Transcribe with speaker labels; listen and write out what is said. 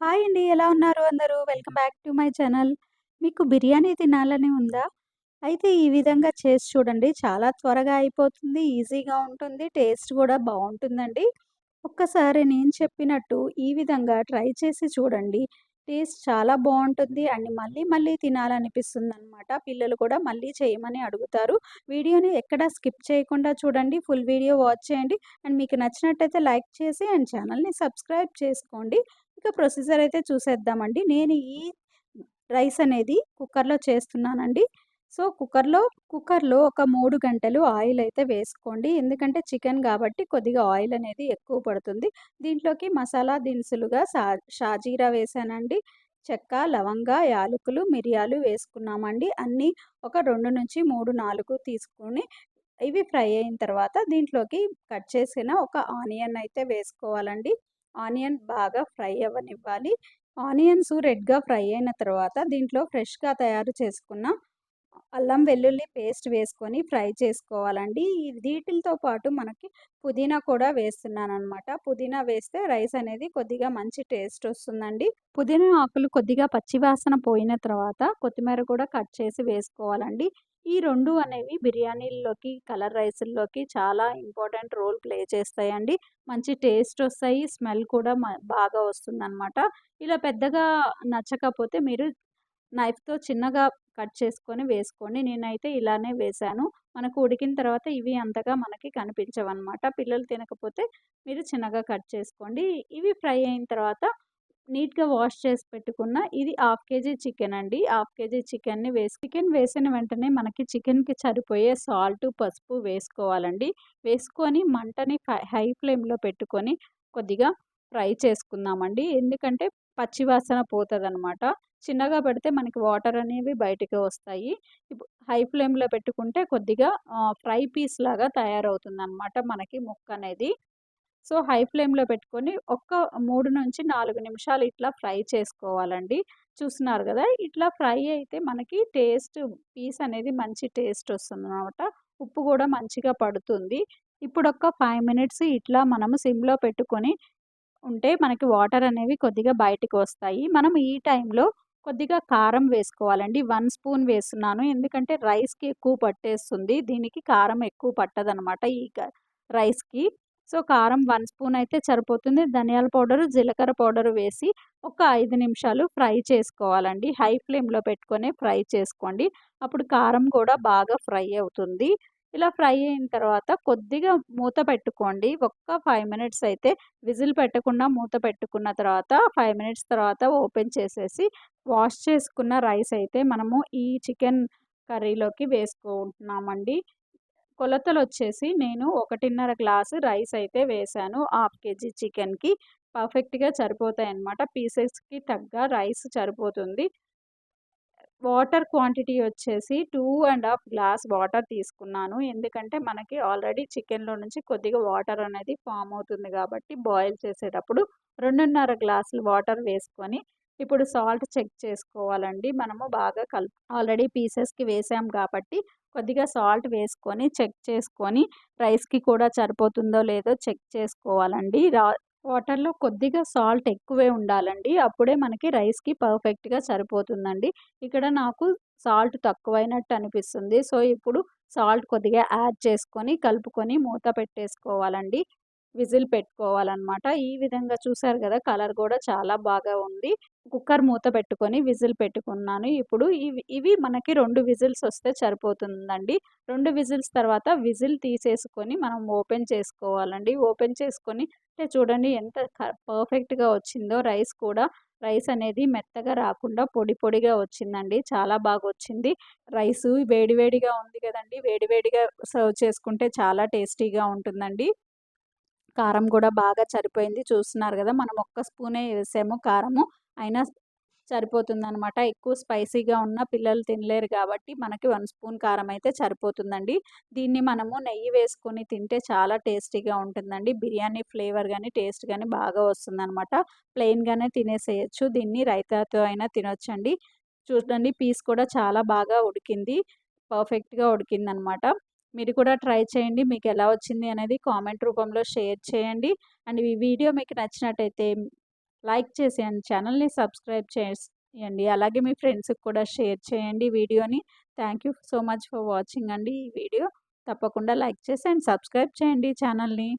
Speaker 1: Hi అండి. ఎలా ఉన్నారు అందరూ? Welcome back to my channel. మీకు బిర్యానీ తినాలని ఉందా? అయితే ఈ విధంగా చేసి చూడండి. చాలా త్వరగా అయిపోతుంది. ఈజీగా ఉంటుంది. టేస్ట్ కూడా బాగుంటుందండి ఒక్కసారి నేను చెప్పినట్టు ఈ విధంగా ట్రై చేసి చూడండి. టేస్ట్ చాలా బాగుంటుంది అండ్ మళ్ళీ మళ్ళీ తినాలనిపిస్తుంది అనమాట పిల్లలు కూడా మళ్ళీ చేయమని అడుగుతారు. వీడియోని ఎక్కడ స్కిప్ చేయకుండా చూడండి. ఫుల్ వీడియో వాచ్ చేయండి. అండ్ మీకు నచ్చినట్టయితే లైక్ చేసి అండ్ ఛానల్‌ని సబ్స్క్రైబ్ చేసుకోండి. ఇక ప్రొసీజర్ అయితే చూసేద్దామండి. నేను ఈ రైస్ అనేది కుక్కర్‌లో చేస్తున్నానండి. సో, కుక్కర్‌లో కుక్కర్‌లో ఒక మూడు గంటలు ఆయిల్ అయితే వేసుకోండి. ఎందుకంటే చికెన్ కాబట్టి కొద్దిగా ఆయిల్ అనేది ఎక్కువ పడుతుంది. దీంట్లోకి మసాలా దినుసులుగా సా షాజీరా వేసానండి చెక్క, లవంగ, యాలకులు, మిరియాలు వేసుకున్నామండి. అన్నీ ఒక 2-3, 4 తీసుకొని ఇవి ఫ్రై అయిన తర్వాత దీంట్లోకి కట్ చేసిన ఒక ఆనియన్ అయితే వేసుకోవాలండి. ఆనియన్ బాగా ఫ్రై అవ్వనివ్వాలి. ఆనియన్స్ రెడ్‌గా ఫ్రై అయిన తర్వాత దీంట్లో ఫ్రెష్‌గా తయారు చేసుకున్న అల్లం వెల్లుల్లి పేస్ట్ వేసుకొని ఫ్రై చేసుకోవాలండి. వీటితో పాటు మనకి పుదీనా కూడా వేస్తున్నాను అనమాట పుదీనా వేస్తే రైస్ అనేది కొద్దిగా మంచి టేస్ట్ వస్తుందండి. పుదీనా ఆకులు కొద్దిగా పచ్చివాసన పోయిన తర్వాత కొత్తిమీర కూడా కట్ చేసి వేసుకోవాలండి. ఈ రెండు అనేవి బిర్యానీల్లోకి, కలర్ రైస్ల్లోకి చాలా ఇంపార్టెంట్ రోల్ ప్లే చేస్తాయండి. మంచి టేస్ట్ వస్తాయి. స్మెల్ కూడా బాగా వస్తుందన్నమాట ఇలా పెద్దగా నచ్చకపోతే మీరు నైఫ్‌తో చిన్నగా కట్ చేసుకొని వేసుకోండి. నేనైతే ఇలానే వేశాను. మనకు ఉడికిన తర్వాత ఇవి అంతగా మనకి కనిపించవనమాట. పిల్లలు తినకపోతే మీరు చిన్నగా కట్ చేసుకోండి. ఇవి ఫ్రై అయిన తర్వాత నీట్‌గా వాష్ చేసి పెట్టుకున్న ఇది హాఫ్ కేజీ చికెన్ అండి. హాఫ్ కేజీ చికెన్‌ని వేసి చికెన్ వేసిన వెంటనే మనకి చికెన్‌కి సరిపోయే సాల్ట్, పసుపు వేసుకోవాలండి. వేసుకొని మంటని హై ఫ్లేమ్‌లో పెట్టుకొని కొద్దిగా ఫ్రై చేసుకుందామండి. ఎందుకంటే పచ్చివాసన పోతుంది అనమాట చిన్నగా పెడితే మనకి వాటర్ అనేవి బయటికి వస్తాయి. ఇప్పుడు హై ఫ్లేమ్‌లో పెట్టుకుంటే కొద్దిగా ఫ్రై పీస్ లాగా తయారవుతుందనమాట మనకి ముక్క అనేది సో, హై ఫ్లేమ్‌లో పెట్టుకొని ఒక్క 3-4 నిమిషాలు ఇట్లా ఫ్రై చేసుకోవాలండి. చూస్తున్నారు కదా ఇట్లా ఫ్రై అయితే మనకి టేస్ట్ పీస్ అనేది మంచి టేస్ట్ వస్తుంది అనమాట ఉప్పు కూడా మంచిగా పడుతుంది. ఇప్పుడొక ఫైవ్ మినిట్స్ ఇట్లా మనము సిమ్‌లో పెట్టుకొని ఉంటే మనకి వాటర్ అనేవి కొద్దిగా బయటికి వస్తాయి. మనం ఈ టైంలో కొద్దిగా కారం వేసుకోవాలండి. వన్ స్పూన్ వేస్తున్నాను. ఎందుకంటే రైస్‌కి ఎక్కువ పట్టేస్తుంది. దీనికి కారం ఎక్కువ పట్టదనమాట ఈ క రైస్‌కి. సో, కారం వన్ స్పూన్ అయితే సరిపోతుంది. ధనియాల పౌడరు, జీలకర్ర పౌడరు వేసి ఒక ఐదు నిమిషాలు ఫ్రై చేసుకోవాలండి. హై ఫ్లేమ్‌లో పెట్టుకొని ఫ్రై చేసుకోండి. అప్పుడు కారం కూడా బాగా ఫ్రై అవుతుంది. ఇలా ఫ్రై అయిన తర్వాత కొద్దిగా మూత పెట్టుకోండి. ఒక్క ఫైవ్ మినిట్స్ అయితే విజిల్ పెట్టకుండా మూత పెట్టుకున్న తర్వాత ఫైవ్ మినిట్స్ తర్వాత ఓపెన్ చేసేసి వాష్ చేసుకున్న రైస్ అయితే మనము ఈ చికెన్ కర్రీలోకి వేసుకుంటున్నామండి. కొలతలు వచ్చేసి నేను 1:30 గ్లాసు రైస్ అయితే వేశాను. హాఫ్ కేజీ చికెన్‌కి. పర్ఫెక్ట్‌గా సరిపోతాయి అన్నమాట పీసెస్‌కి తగ్గ రైస్ సరిపోతుంది. వాటర్ క్వాంటిటీ వచ్చేసి two and half glass water తీసుకున్నాను. ఎందుకంటే మనకి ఆల్రెడీ చికెన్‌లో నుంచి కొద్దిగా వాటర్ అనేది ఫామ్ అవుతుంది కాబట్టి బాయిల్ చేసేటప్పుడు 2:30 గ్లాసులు వాటర్ వేసుకొని ఇప్పుడు సాల్ట్ చెక్ చేసుకోవాలండి. మనము బాగా కలుపు ఆల్రెడీ పీసెస్‌కి వేసాం కాబట్టి కొద్దిగా సాల్ట్ వేసుకొని చెక్ చేసుకొని రైస్‌కి కూడా సరిపోతుందో లేదో చెక్ చేసుకోవాలండి. రా వాటర్‌లో కొద్దిగా సాల్ట్ ఎక్కువే ఉండాలండి. అప్పుడే మనకి రైస్‌కి పర్ఫెక్ట్‌గా సరిపోతుందండి. ఇక్కడ నాకు సాల్ట్ తక్కువైనట్టు అనిపిస్తుంది. సో, ఇప్పుడు సాల్ట్ కొద్దిగా యాడ్ చేసుకొని కలుపుకొని మూత పెట్టేసుకోవాలండి. విజిల్ పెట్టుకోవాలన్నమాట ఈ విధంగా చూసారు కదా కలర్ కూడా చాలా బాగా ఉంది. కుక్కర్ మూత పెట్టుకొని విజిల్ పెట్టుకున్నాను. ఇప్పుడు ఇవి ఇవి మనకి రెండు విజిల్స్ వస్తే సరిపోతుందండి. రెండు విజిల్స్ తర్వాత విజిల్ తీసేసుకొని మనం ఓపెన్ చేసుకోవాలండి. ఓపెన్ చేసుకొని అంటే చూడండి ఎంత పర్ఫెక్ట్‌గా వచ్చిందో రైస్ కూడా. రైస్ అనేది మెత్తగా రాకుండా పొడి పొడిగా వచ్చిందండి. చాలా బాగొచ్చింది. రైసు రైస్ వేడివేడిగా ఉంది కదండి వేడివేడిగా సర్వ్ చేసుకుంటే చాలా టేస్టీగా ఉంటుందండి. కారం కూడా బాగా సరిపోయింది. చూస్తున్నారు కదా మనం ఒక్క స్పూనే వేసాము కారము. అయినా సరిపోతుందనమాట. ఎక్కువ స్పైసీగా ఉన్న పిల్లలు తినలేరు కాబట్టి మనకి వన్ స్పూన్ కారం అయితే సరిపోతుందండి. దీన్ని మనము నెయ్యి వేసుకొని తింటే చాలా టేస్టీగా ఉంటుందండి. బిర్యానీ ఫ్లేవర్ కానీ టేస్ట్ కానీ బాగా వస్తుందనమాట. ప్లెయిన్‌గానే తినేసేయొచ్చు. దీన్ని రైతాతో అయినా తినొచ్చండి. చూడండి పీస్ కూడా చాలా బాగా ఉడికింది. పర్ఫెక్ట్‌గా ఉడికిందనమాట. మీరు కూడా ట్రై చేయండి. మీకు ఎలా వచ్చింది అనేది కామెంట్ రూపంలో షేర్ చేయండి. అండ్ ఈ వీడియో మీకు నచ్చినట్టయితే లైక్ చేసేయండి ఛానల్ని సబ్స్క్రైబ్ చేయండి అలాగే మీ ఫ్రెండ్స్కి కూడా షేర్ చేయండి వీడియోని thank you so much for watching అండి ఈ వీడియో తప్పకుండా లైక్ చేసి అండ్ సబ్స్క్రైబ్ చేయండి ఛానల్ని